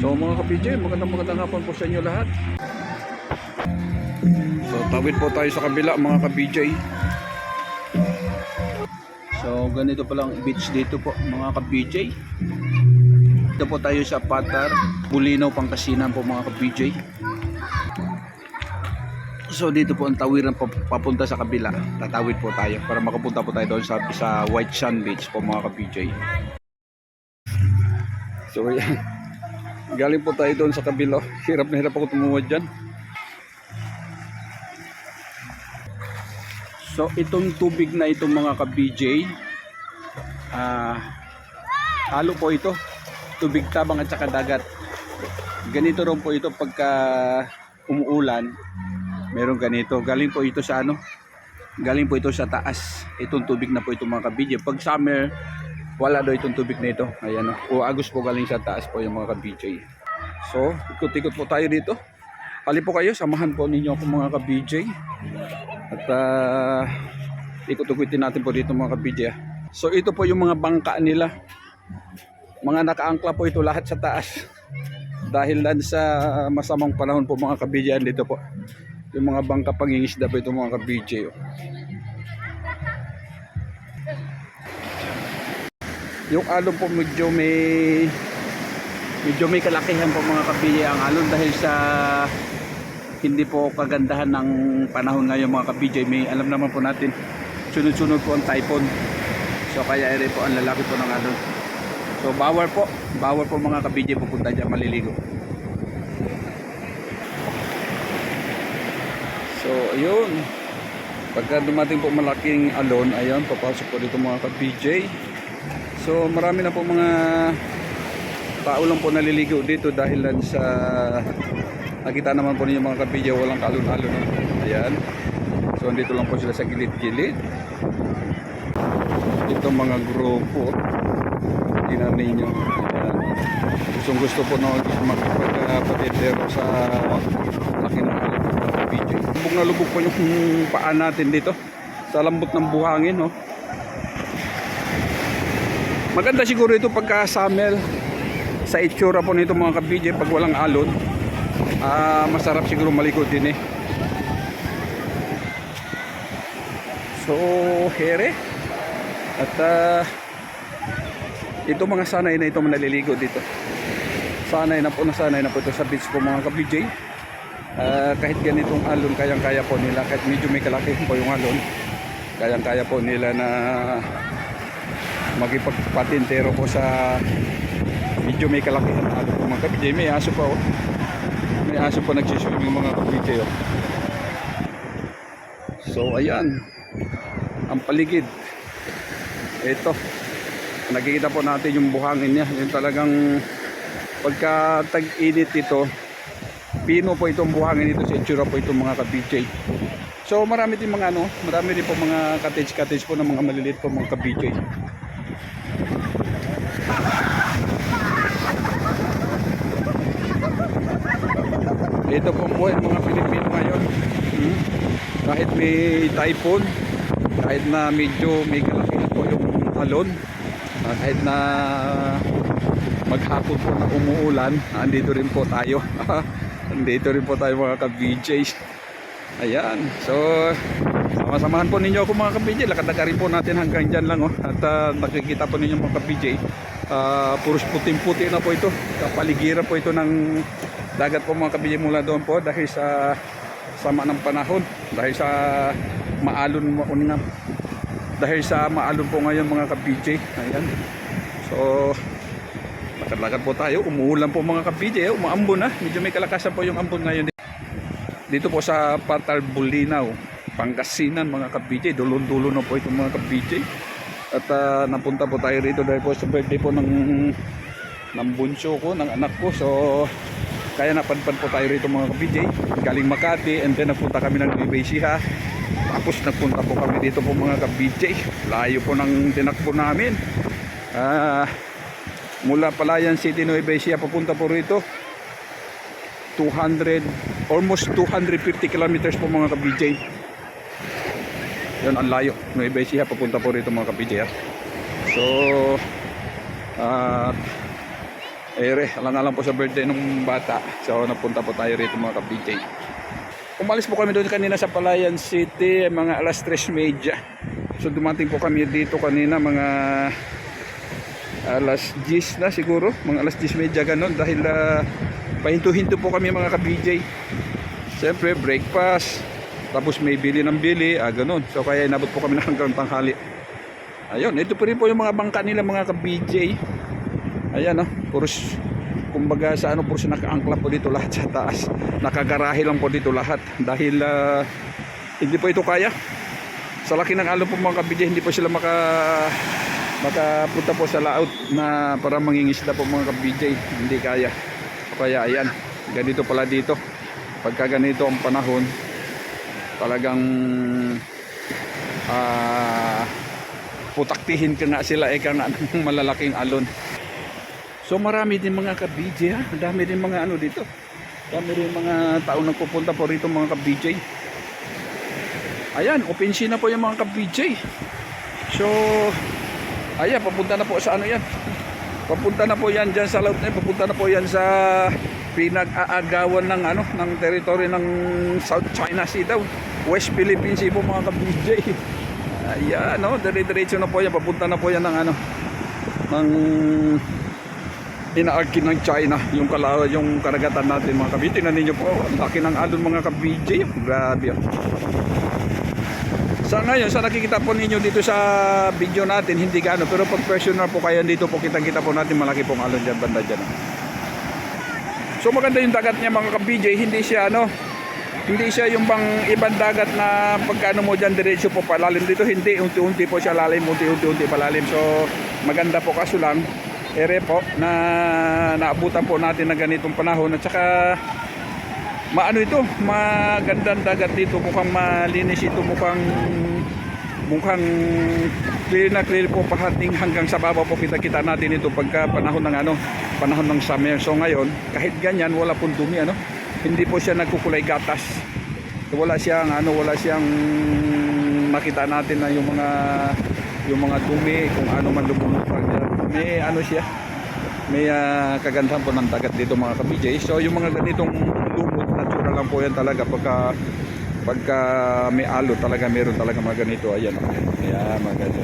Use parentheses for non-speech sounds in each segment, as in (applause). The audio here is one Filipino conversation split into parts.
So mga ka-PJ, magandang magandang hapon po sa inyo lahat. So tawid po tayo sa kabila mga ka-PJ. So ganito pa lang beach dito po mga ka-PJ. Dito po tayo sa Patar, Bulinaw, Pangasinan po mga ka-PJ. So dito po ang tawiran pa- papunta sa kabila. Tatawid po tayo para makapunta po tayo doon sa, sa White Sand Beach po mga ka-PJ. So yan. Galing po tayo doon sa kabila. Hirap na hirap ako tumuwad dyan. So itong tubig na itong mga ka-BJ, ah, halo po ito. Tubig tabang at saka dagat. Ganito rin po ito pagka umuulan. Meron ganito. Galing po ito sa ano? Galing po ito sa taas. Itong tubig na po ito mga ka-BJ. Pag summer, wala daw itong tubig na ito. Ayan o. O agos po galing sa taas po yung mga ka-BJ. So, ikot-ikot po tayo dito. Hali po kayo, samahan po ninyo ako mga ka-BJ. At uh, ikot-ikutin natin po dito mga ka-BJ. ah. So, ito po yung mga bangka nila. Mga nakaangkla po ito lahat sa taas. Dahil lang sa masamang panahon po mga ka-BJ dito po. Yung mga bangka pangingisda po ito mga ka-BJ. Oh. Yung alon po medyo may medyo may kalakihan po mga kabili ang alon dahil sa hindi po kagandahan ng panahon ngayon mga kabijay may alam naman po natin sunod-sunod po ang typhoon. So kaya ere po ang lalaki po ng alon. So bawal po bawal po mga kabijay pupunta dyan maliligo. So ayun. Pagka dumating po malaking alon ayun papasok po dito mga kabijay So marami na po mga tao lang po naliligo dito dahil lang sa nakita naman po ninyo mga kabidyo walang kalon-alon. Ayan. So andito lang po sila sa gilid-gilid. Ito mga grupo. Tingnan ninyo. Ayan. Gustong gusto po na makipagpatidero sa laki ng alon kabidyo. Lubog na lubog po yung paan natin dito sa lambot ng buhangin. No? Maganda siguro ito pagka summer sa itsura po nito mga kabidje pag walang alon. Ah, masarap siguro malikod din eh. So, here. At ah, ito mga sanay na ito naliligo dito. Sanay na po na sanay na po ito sa beach po mga kabidje. Ah, kahit ganitong alon kayang-kaya po nila kahit medyo may kalaki po yung alon. Kayang-kaya po nila na magipagpatintero ko sa medyo may kalakihan na ano po mga kabidje may aso pa oh. may aso pa nagsiswimming mga kabidje oh. so ayan. Ang paligid. Ito. Nakikita po natin yung buhangin niya. Yung talagang pagka tag-init ito pino po itong buhangin ito sa itsura po itong mga kabidje so marami din mga ano marami din po mga cottage cottage po ng mga maliliit po mga kabidje Ito po po mga Pilipino ngayon. Hmm? Kahit may typhoon, kahit na medyo may kalakihan po yung alon, ah, kahit na maghapon po na umuulan, andito rin po tayo. (laughs) andito rin po tayo mga ka-VJs. Ayan. So, sama-samahan po ninyo ako mga ka-VJ. Lakad rin po natin hanggang dyan lang. Oh. At ah, nakikita po ninyo mga ka-VJ. Uh, puros puting-puti na po ito. Kapaligiran po ito ng dagat po mga kabili mula doon po dahil sa sama ng panahon dahil sa maalon mo una dahil sa maalon po ngayon mga ka-BJ ayan so lakad-lakad po tayo umuulan po mga ka-BJ umaambon na medyo may kalakasan po yung ambon ngayon dito po sa Patal Bulinaw Pangasinan mga ka-BJ dulon-dulo na po itong mga ka-BJ at ah, napunta po tayo rito dahil po sa birthday po ng ng bunso ko, ng anak ko. So kaya napadpad po tayo rito mga ka-BJ galing Makati and then napunta kami ng Ecija. Tapos nagpunta po kami dito po mga ka-BJ layo po ng tinakbo namin. Ah mula Palayan City Nueva Ecija papunta po rito. 200 almost 250 kilometers po mga ka-BJ yun ang layo Nueva Ecija papunta po rito mga ah. so ah Ere, alang-alang po sa birthday ng bata. So napunta po tayo rito mga ka-BJ. Umalis po kami doon kanina sa Palayan City, mga alas 3.30. So dumating po kami dito kanina mga alas 10 na siguro, mga alas 10.30 ganun dahil uh, pahinto-hinto po kami mga ka-BJ. Siyempre breakfast, tapos may bili ng bili, ah ganun. So kaya inabot po kami (laughs) na hanggang tanghali. Ayun, ito po rin po yung mga bangka nila mga ka-BJ. Ayan oh, puros kumbaga sa ano puros nakaangkla po dito lahat sa taas. Nakagarahe lang po dito lahat dahil ah, hindi po ito kaya. Sa laki ng alon po mga kabidya, hindi po sila maka makapunta po sa laot na para mangingisda po mga kabidya. Hindi kaya. Kaya ayan, ganito pala dito. Pagka ganito ang panahon, talagang ah putaktihin ka nga sila eka nga ng malalaking alon. So marami din mga ka-BJ dami din mga ano dito. Dami rin mga tao nagpupunta po rito mga ka-BJ. Ayan, open sea na po yung mga ka-BJ. So, ayan, papunta na po sa ano yan. Papunta na po yan dyan sa laut na yan. Papunta na po yan sa pinag-aagawan ng ano ng teritoryo ng South China Sea daw. West Philippine Sea po mga ka-BJ. Ayan, no, dire-diretso na po yan. Papunta na po yan ng ano ng inaarkin ng China yung kala yung karagatan natin mga kabidyo tingnan ninyo po ang laki ng alon mga kabidyo grabe oh. sa ngayon sa nakikita po ninyo dito sa video natin hindi gaano pero pag personal po kayo dito po kitang kita po natin malaki pong alon dyan banda dyan oh. So maganda yung dagat niya mga kabidyo hindi siya ano hindi siya yung bang ibang dagat na pagkano mo dyan diretso po palalim. Dito hindi unti-unti po siya lalim unti-unti palalim. So maganda po kaso lang ere po na naabutan po natin na ganitong panahon. At saka maano ito magandang dagat dito. Mukhang malinis ito mukhang mukhang clear na clear po pahating hanggang sa baba po kita kita natin ito pagka panahon ng ano panahon ng summer. So ngayon kahit ganyan wala pong dumi ano? Hindi po siya nagkukulay gatas. Wala siyang ano wala siyang makita natin na yung mga yung mga dumi kung ano man lumulupag may ano siya may ah, kagandahan po ng dagat dito mga ka-BJ so yung mga ganitong lumot natural lang po yan talaga pagka pagka may alo talaga meron talaga mga ganito. Ayan o ayan mga ganito.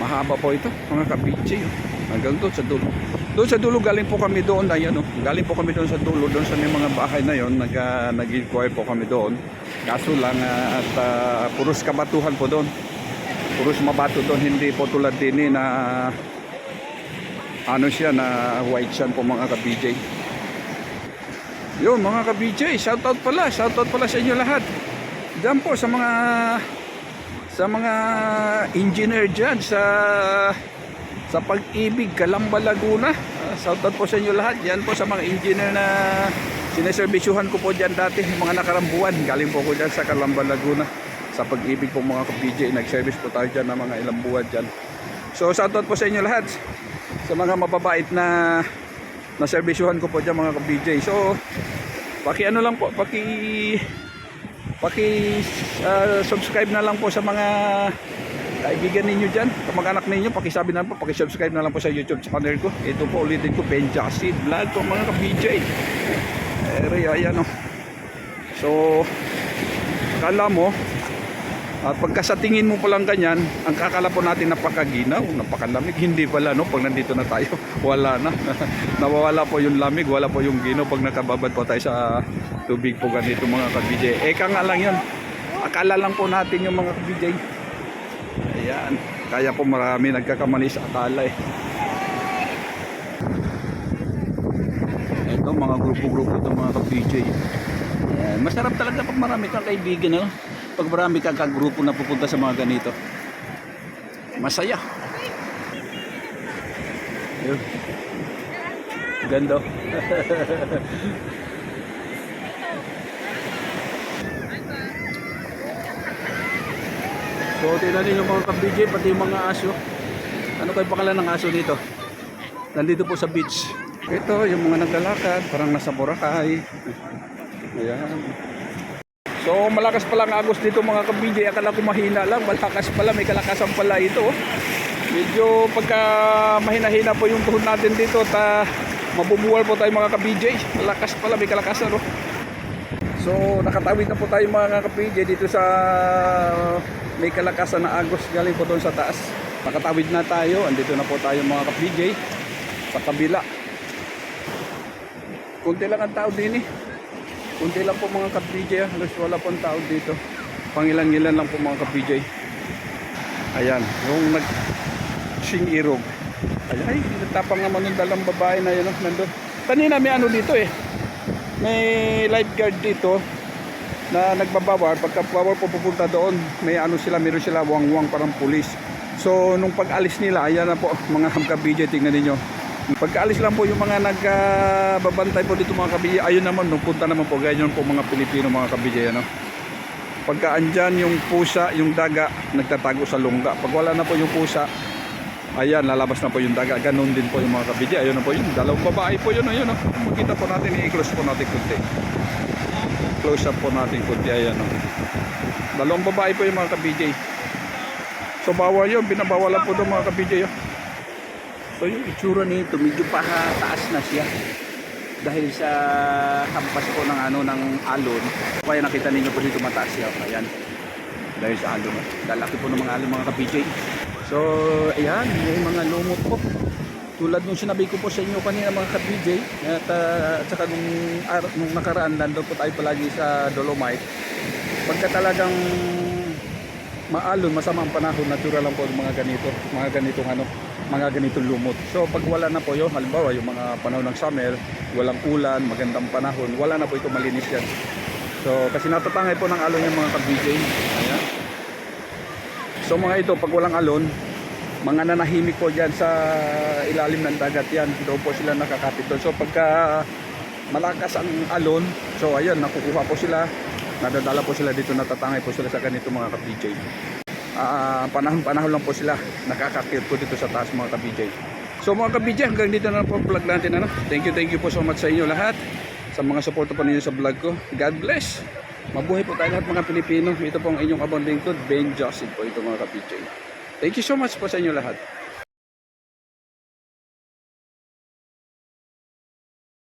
Mahaba po ito mga ka-BJ oh. hanggang doon sa dulo. Doon sa dulo galing po kami doon ayan o galing po kami doon sa dulo doon sa may mga bahay na yon nag, uh, nag-inquire po kami doon. Kaso lang ah, at ah, puros kabatuhan po doon. Puros mabato doon hindi po tulad din eh, na ano siya na white sand po mga ka-BJ yun mga ka-BJ shoutout pala shoutout pala sa inyo lahat dyan po sa mga sa mga engineer dyan sa sa pag-ibig Kalamba Laguna. Uh, shoutout po sa inyo lahat. Yan po sa mga engineer na sineservisyuhan ko po dyan dati mga nakarambuan galing po ko dyan sa Kalamba Laguna. Sa pag-ibig po mga ka-BJ nag-service po tayo dyan ng mga ilang buwan dyan so shoutout po sa inyo lahat. Sa mga mababait na na serbisyuhan ko po dyan mga ka-BJ so paki ano lang po paki paki ah, subscribe na lang po sa mga kaibigan ninyo dyan kamag-anak ninyo. Pakisabi na po paki-subscribe na lang po sa YouTube channel ko. Ito po ulitin ko Ben Jasid vlog po mga ka-BJ eh ayan o so kala mo at pagka sa tingin mo pa lang ganyan, ang kakala po natin napakaginaw, napakalamig. Hindi pala, no? Pag nandito na tayo, (laughs) wala na. (laughs) Nawawala po yung lamig, wala po yung ginaw pag nakababad po tayo sa tubig po ganito mga kabijay. Eka nga lang yun. Akala lang po natin yung mga kabijay. Ayan. Kaya po marami nagkakamali sa akala eh. Ito mga grupo-grupo ito mga kabijay. Ayan. Masarap talaga pag marami kang kaibigan, no? Pag marami kang kagrupo na pupunta sa mga ganito masaya. Yun. Ganda. So tingnan ninyo mga kabidj pati yung mga aso. Ano kayo pangalan ng aso dito nandito po sa beach. Ito yung mga naglalakad parang nasa Boracay. Ayan So malakas pala ang agos dito mga kabidyo. Akala ko mahina lang. Malakas pala. May kalakasan pala ito. oh. Medyo pagka mahina-hina po yung tuhod natin dito. Ta Mabubuwal po tayo mga ka-BJ. Lakas pala, may kalakasan no. So nakatawid na po tayo mga ka-BJ dito sa may kalakasan na agos galing po doon sa taas. Nakatawid na tayo, andito na po tayo mga ka-BJ sa kabila. Kunti lang ang tao din eh. Kunti lang po mga ka-BJ, ah. halos wala pong tao dito. Pangilan-ilan lang po mga ka-BJ. Ayan, yung nag sing irog. Ay, ay, natapang naman yung dalang babae na yun, oh, nandun. Kanina may ano dito eh. May lifeguard dito na nagbabawal. Pagka bawal po pupunta doon, may ano sila, meron sila wang-wang parang pulis. So, nung pag-alis nila, ayan na po, mga hamka-BJ, tingnan ninyo. Pagkaalis lang po yung mga nagbabantay po dito mga kabidya, ayun naman, nung punta naman po, ganyan po mga Pilipino mga kabidya, ano. Pagka andyan yung pusa, yung daga, nagtatago sa lungga. Pag wala na po yung pusa, ayan, lalabas na po yung daga. Ganon din po yung mga kabidya. Ayun na po yun. Dalawang babae po yun. Ayun, oh. Makita po natin, i-close po natin kunti. Close up po natin kunti. Ayan, oh. Dalawang babae po yung mga kabidya. So bawal yun, binabawalan po doon mga kabidya. Oh. So yung itsura nito, medyo taas na siya. Dahil sa hampas po ng ano ng alon. Kaya nakita ninyo po dito mataas siya. Ayan. Dahil sa alon. Lalaki po ng mga alon mga ka-PJ. So, ayan, may mga lumot po. Tulad nung sinabi ko po sa inyo kanina mga ka-PJ, at, uh, at saka nung, ar- nung nakaraan, nandun po tayo palagi sa Dolomite. Pagka talagang maalon, masama ang panahon, natural lang po mga ganito, mga ganitong ano, mga ganitong lumot. So pag wala na po yun, halimbawa yung mga panahon ng summer, walang ulan, magandang panahon, wala na po ito malinis yan. So kasi natatangay po ng alon yung mga ka-BJ. Ayan. So mga ito, pag walang alon, mga nanahimik po dyan sa ilalim ng dagat yan. Doon po sila nakakapit doon. So pagka malakas ang alon, so ayan, nakukuha po sila, nadadala po sila dito, natatangay po sila sa ganito mga ka-BJ. Ah, panahon-panahon lang po sila nakakakit po dito sa taas mga ka-BJ. So mga ka-BJ, hanggang dito na po vlog natin. Ano? Thank you, thank you po so much sa inyo lahat. Sa mga suporta pa ninyo sa vlog ko. God bless. Mabuhay po tayo lahat mga Pilipino. Ito po ang inyong abang lingkod, Ben Joseph po ito mga ka-BJ. Thank you so much po sa inyo lahat.